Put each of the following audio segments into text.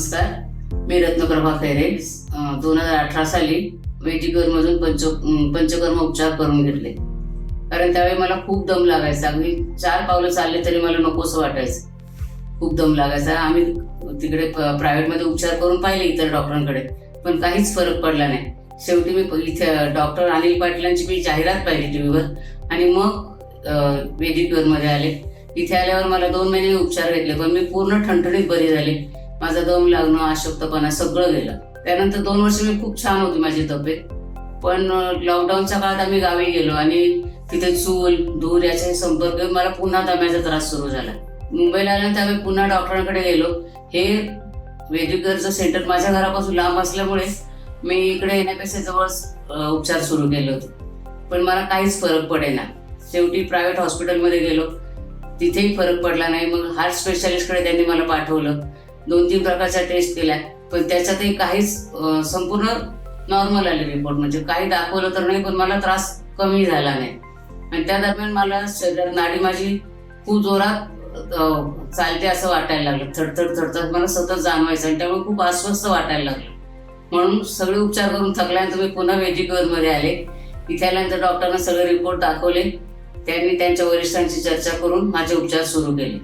नमस्कार. मी रत्नप्रभा खैरे. दोन हजार अठरा साली मधून पंच पंचकर्म उपचार करून घेतले. कारण त्यावेळी मला खूप दम लागायचा. अगदी चार पावलं चालले तरी मला नकोसं वाटायचं. खूप दम लागायचा. आम्ही तिकडे प्रायव्हेटमध्ये उपचार करून पाहिले इतर डॉक्टरांकडे. पण काहीच फरक पडला नाही. शेवटी मी इथे डॉक्टर अनिल पाटलांची मी जाहिरात पाहिली टी व्हीवर आणि मग वेदिकवरमध्ये आले. इथे आल्यावर मला दोन महिने उपचार घेतले. पण मी पूर्ण ठणठणीत बरी झाले. माझा दम लागणं अशक्तपणा सगळं गेलं. त्यानंतर दोन वर्ष मी खूप छान होती माझी तब्येत. पण लॉकडाऊनच्या काळात आम्ही गावी गेलो आणि तिथे चूल धूर याचे संपर्क मला पुन्हा दम्याचा त्रास सुरू झाला. मुंबईला आल्यानंतर आम्ही पुन्हा डॉक्टरांकडे गेलो. हे वेदिकरचं सेंटर माझ्या घरापासून लांब असल्यामुळे मी इकडे येण्यापेक्षा जवळ उपचार सुरू केले होते. पण मला काहीच फरक पडेना. शेवटी प्रायव्हेट हॉस्पिटलमध्ये गेलो. तिथेही फरक पडला नाही. मग हार्ट स्पेशालिस्टकडे त्यांनी मला पाठवलं. दोन तीन प्रकारच्या टेस्ट केल्या पण त्याच्यातही काहीच संपूर्ण नॉर्मल आले रिपोर्ट म्हणजे काही दाखवलं तर नाही पण मला त्रास कमी झाला नाही. आणि त्या दरम्यान मला शरीरात नाडी माझी खूप जोरात चालते असं वाटायला लागलं. थडथड थडथड. मला सतत जाणवायचं आणि त्यामुळे खूप अस्वस्थ वाटायला लागलं. म्हणून सगळे उपचार करून थकल्यानंतर मी पुन्हा मध्ये आले. इथे आल्यानंतर डॉक्टरांना सगळे रिपोर्ट दाखवले. त्यांनी त्यांच्या वरिष्ठांची चर्चा करून माझे उपचार सुरू केले.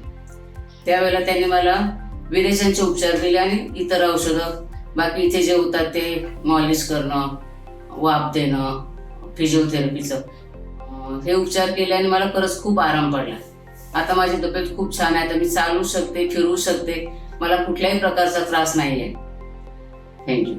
त्यावेळेला त्यांनी मला विदेशांचे उपचार दिले आणि इतर औषधं बाकी इथे जे होतात ते मॉलिश करणं वाफ देणं फिजिओथेरपीचं हे उपचार केले आणि मला खरंच खूप आराम पडला. आता माझी तब्येत खूप छान आहे आता मी चालू शकते फिरू शकते. मला कुठल्याही प्रकारचा त्रास नाही आहे थँक्यू